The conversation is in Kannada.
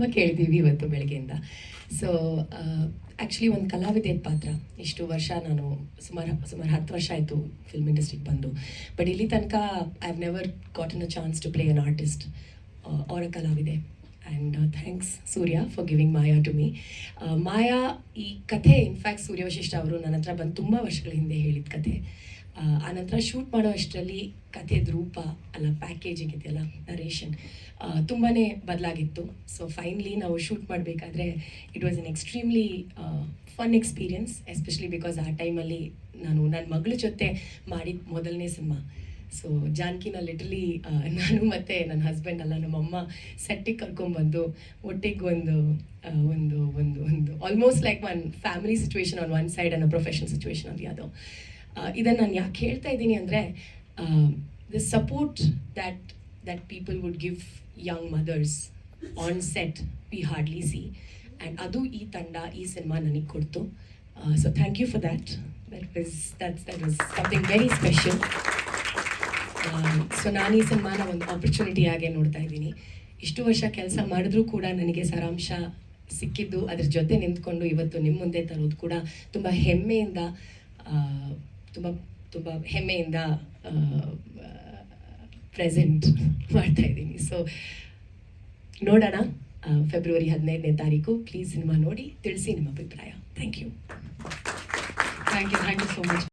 ತುಂಬ ಕೇಳಿದ್ದೀವಿ ಇವತ್ತು ಬೆಳಗ್ಗೆಯಿಂದ. ಸೊ ಆ್ಯಕ್ಚುಲಿ ಒಂದು ಕಲಾವಿದೆ ಪಾತ್ರ. ಇಷ್ಟು ವರ್ಷ ನಾನು ಸುಮಾರು ಸುಮಾರು ಹತ್ತು ವರ್ಷ ಆಯಿತು ಫಿಲ್ಮ್ ಇಂಡಸ್ಟ್ರಿಗೆ ಬಂದು. ಬಟ್ ಇಲ್ಲಿ ತನಕ I have never gotten a chance to play an artist ಅವರ ಕಲಾವಿದೆ. And thanks Surya for giving Maya to me Maya ಈ ಕಥೆ ಇನ್ಫ್ಯಾಕ್ಟ್ ಸೂರ್ಯ ವಶಿಷ್ಠ ಅವರು ನನ್ನ ಹತ್ರ ಬಂದು ತುಂಬ ವರ್ಷಗಳ ಹಿಂದೆ ಹೇಳಿದ ಕಥೆ. ಆ, ಆನಂತರ ಶೂಟ್ ಮಾಡೋ ಅಷ್ಟರಲ್ಲಿ ಕಥೆದ ರೂಪ ಅಲ್ಲ ಪ್ಯಾಕೇಜಿಂಗ್ ಇದೆಯಲ್ಲ ನರೇಷನ್ ತುಂಬಾ ಬದಲಾಗಿತ್ತು. ಸೊ ಫೈನಲಿ ನಾವು ಶೂಟ್ ಮಾಡಬೇಕಾದ್ರೆ it was an extremely fun experience especially because ಆ ಟೈಮಲ್ಲಿ ನಾನು ನನ್ನ ಮಗಳ ಜೊತೆ ಮಾಡಿದ ಮೊದಲನೇ ಸಿನಿಮಾ. ಸೊ ಜಾನ್ಕಿನ ಲಿಟ್ರಲಿ ನಾನು ಮತ್ತು ನನ್ನ ಹಸ್ಬೆಂಡ್ ಅಲ್ಲ ನಮ್ಮಮ್ಮ ಸೆಟ್ಟಿಗೆ ಕರ್ಕೊಂಡ್ಬಂದು ಒಟ್ಟಿಗೆ ಒಂದು ಒಂದು ಒಂದು ಒಂದು almost like one family situation on one side and profession situation ಅದು ಯಾವುದೋ ಇದನ್ನು ನಾನು ಯಾಕೆ ಹೇಳ್ತಾ ಇದ್ದೀನಿ ಅಂದರೆ the support that that people would give young mothers on set we hardly see and ಅದು ಈ ತಂಡ, ಈ ಸಿನಿಮಾ ನನಗೆ ಕೊಡ್ತು. So thank you for that that was that that was something very special so ನಾನು ಈ ಸಿನಿಮಾನ ಒಂದು ಆಪರ್ಚುನಿಟಿ ಆಗಿ ನೋಡ್ತಾ ಇದ್ದೀನಿ. ಇಷ್ಟು ವರ್ಷ ಕೆಲಸ ಮಾಡಿದ್ರೂ ಕೂಡ ನನಗೆ ಸಾರಾಂಶ ಸಿಕ್ಕಿದ್ದು ಅದ್ರ ಜೊತೆ ನಿಂತ್ಕೊಂಡು ಇವತ್ತು ನಿಮ್ಮ ಮುಂದೆ ತರೋದು ಕೂಡ ತುಂಬ ಹೆಮ್ಮೆಯಿಂದ ತುಂಬ ತುಂಬ ಹೆಮ್ಮೆಯಿಂದ ಪ್ರೆಸೆಂಟ್ ಮಾಡ್ತಾ ಇದ್ದೀನಿ. ಸೊ ನೋಡೋಣ ಫೆಬ್ರವರಿ ಹದಿನೈದನೇ ತಾರೀಕು. ಪ್ಲೀಸ್ ಸಿನಿಮಾ ನೋಡಿ, ತಿಳಿಸಿ ನಿಮ್ಮ ಅಭಿಪ್ರಾಯ. Thank you thank you thank you so much